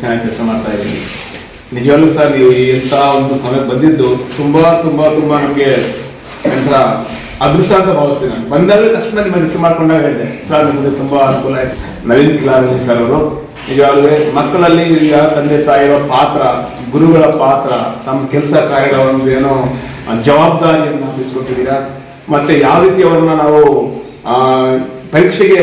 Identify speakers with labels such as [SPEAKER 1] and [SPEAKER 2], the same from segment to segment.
[SPEAKER 1] ಚೆನ್ನಾಗಿ ಕೆಲಸ ಮಾಡ್ತಾ ಇದ್ದೀನಿ. ನಿಜವಾಗ್ಲೂ ಸರ್, ನೀವು ಎಂಥ ಒಂದು ಸಮಯ ಬಂದಿದ್ದು ತುಂಬಾ ತುಂಬಾ ತುಂಬಾ ನಮಗೆ ಎಂಥ ಅದೃಷ್ಟ ಅಂತ ಭಾವಿಸ್ತೀನಿ ನಾನು. ಬಂದಾಗ ತಕ್ಷಣ ನಿಮ್ಮ ರಿಸೀವ್ ಮಾಡ್ಕೊಂಡಾಗ ಹೇಳಿದೆ. ಸರ್, ನಿಮಗೆ ತುಂಬಾ ಅನುಕೂಲ ನವೀನ್ ಕಿಲಾರಿ ಸರ್ ಅವರು, ನಿಜವಾಗ್ಲೂ ಮಕ್ಕಳಲ್ಲಿ ಈಗ ತಂದೆ ತಾಯಿಯ ಪಾತ್ರ, ಗುರುಗಳ ಪಾತ್ರ, ತಮ್ಮ ಕೆಲಸ ಕಾರ್ಯಗಳ ಒಂದು ಏನೋ ಜವಾಬ್ದಾರಿಯನ್ನು ವಹಿಸ್ಕೊಟ್ಟಿದ್ದೀರಾ ಮತ್ತೆ ಯಾವ ರೀತಿ ಅವರನ್ನ ನಾವು ಪರೀಕ್ಷೆಗೆ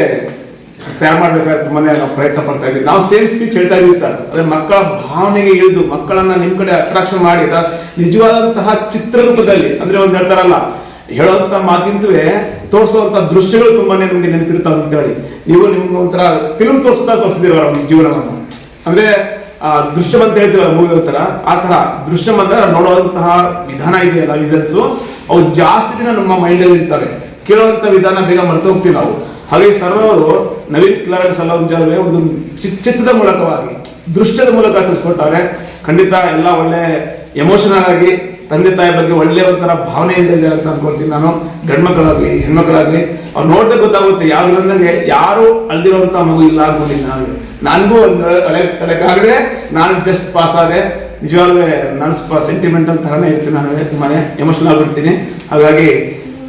[SPEAKER 1] ತಯಾರು ಮಾಡ್ಬೇಕಾದ್ರೆ ತುಂಬಾನೇ ನಾವು ಪ್ರಯತ್ನ ಪಡ್ತಾ ಇದ್ವಿ ನಾವು ಸೇಮ್ ಸ್ಪೀಚ್ ಹೇಳ್ತಾ ಇದೀವಿ ಸರ್. ಅದೇ ಮಕ್ಕಳ ಭಾವನೆಗೆ ಇಳಿದು ಮಕ್ಕಳನ್ನ ನಿಮ್ ಕಡೆ ಅಟ್ರಾಕ್ಷನ್ ಮಾಡಿ ಅದ- ನಿಜವಾದಂತಹ ಚಿತ್ರರೂಪದಲ್ಲಿ, ಅಂದ್ರೆ ಒಂದ್ ಹೇಳ್ತಾರಲ್ಲ, ಹೇಳುವಂತ ಮಾತಿಂತವೇ ತೋರಿಸುವಂತ ದೃಶ್ಯಗಳು ತುಂಬಾನೇ ನಿಮ್ಗೆ ನೆನಪಿರುತ್ತ ಅಂತ ಹೇಳಿ. ನೀವು ನಿಮ್ಗೆ ಒಂಥರ ಫಿಲ್ಮ್ ತೋರಿಸ್ತಾ ತೋರಿಸಿದಿರ ನಮ್ಮ ಜೀವನವನ್ನು. ಅಂದ್ರೆ, ಆ, ದೃಶ್ಯಂ ಅಂತ ಹೇಳ್ತೀವಲ್ಲ ಮೂವಿ ಒಂಥರ, ಆ ತರ ದೃಶ್ಯಂ ಅಂದ್ರೆ ನೋಡುವಂತಹ ವಿಧಾನ ಇದೆಯಲ್ಲ ವಿಸನ್ಸ್ ಅವು ಜಾಸ್ತಿ ದಿನ ನಮ್ಮ ಮೈಂಡ್ ಅಲ್ಲಿ ಇರ್ತವೆ ಕೇಳುವಂತ ವಿಧಾನ ಬೇಗ ಮರೆತು ಹೋಗ್ತೀವಿ ನಾವು. ಹಾಗೆ ಸರ್ವರು ನವೀನ್ ಕಿಲಾರಿ ಸಲಂಜಾಲ್ವೆ ಒಂದು ಚಿತ್ರದ ಮೂಲಕವಾಗಿ, ದೃಶ್ಯದ ಮೂಲಕ ತಿಳಿಸ್ಕೊಟ್ಟಾರೆ. ಖಂಡಿತ ಎಲ್ಲ ಒಳ್ಳೆ ಎಮೋಷನಲ್ ಆಗಿ ತಂದೆ ತಾಯಿ ಬಗ್ಗೆ ಒಳ್ಳೆ ಒಂಥರ ಭಾವನೆಯಿಂದ ಇದೆ ಅಂತ ಅನ್ಕೊಳ್ತೀನಿ ನಾನು. ಗಂಡ್ಮಕ್ಳಾಗ್ಲಿ, ಹೆಣ್ಮಕ್ಳಾಗ್ಲಿ. ಅವ್ರು ನೋಡಿದ್ರೆ ಗೊತ್ತಾಗುತ್ತೆ ಯಾವ ನನಗೆ ಯಾರು ಅಳ್ದಿರೋಂಥ ಮಗು ಇಲ್ಲ ಅನ್ಕೊಂಡಿದ್ದೀನಿ ನಾನು ನನಗೂ ಒಂದು ಕಲೆ ತಲೆಗಾಗದೆ ನಾನು ಜಸ್ಟ್ ಪಾಸ್ ಆದೆ. ನಿಜವಾಗ್ಲೂ ನಾನು ಸೆಂಟಿಮೆಂಟಲ್ ತರನೇ ಇರ್ತೀನಿ ನಾನು ತುಂಬಾ ಎಮೋಷನಲ್ ಆಗಿರ್ತೀನಿ ಹಾಗಾಗಿ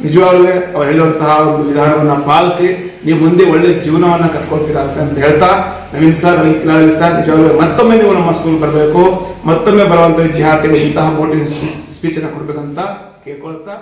[SPEAKER 1] ನಿಜವಾಗ್ಲೂ ಅವ್ರು ಹೇಳುವಂತಹ ಒಂದು ವಿಧಾನವನ್ನ ಪಾಲಿಸಿ ನೀವು ಮುಂದೆ ಒಳ್ಳೆ ಜೀವನವನ್ನ ಕಟ್ಕೊಳ್ತೀರಾ ಅಂತ ಹೇಳ್ತಾ, ನವೀನ್ ಸರ್ ನವೀನ್ ಸರ್ ನಿಜವಾಗ್ಲೂ ಮತ್ತೊಮ್ಮೆ ನೀವು ನಮ್ಮ ಸ್ಕೂಲ್ ಬರಬೇಕು. ಮತ್ತೊಮ್ಮೆ ಬರುವಂತ ವಿದ್ಯಾರ್ಥಿಗಳು ಇಂತಹ ಮೋಟಿವೇಶನ್ ಸ್ಪೀಚ್ ಅನ್ನ ಕೊಡ್ಬೇಕಂತ ಕೇಳ್ಕೊಳ್ತಾ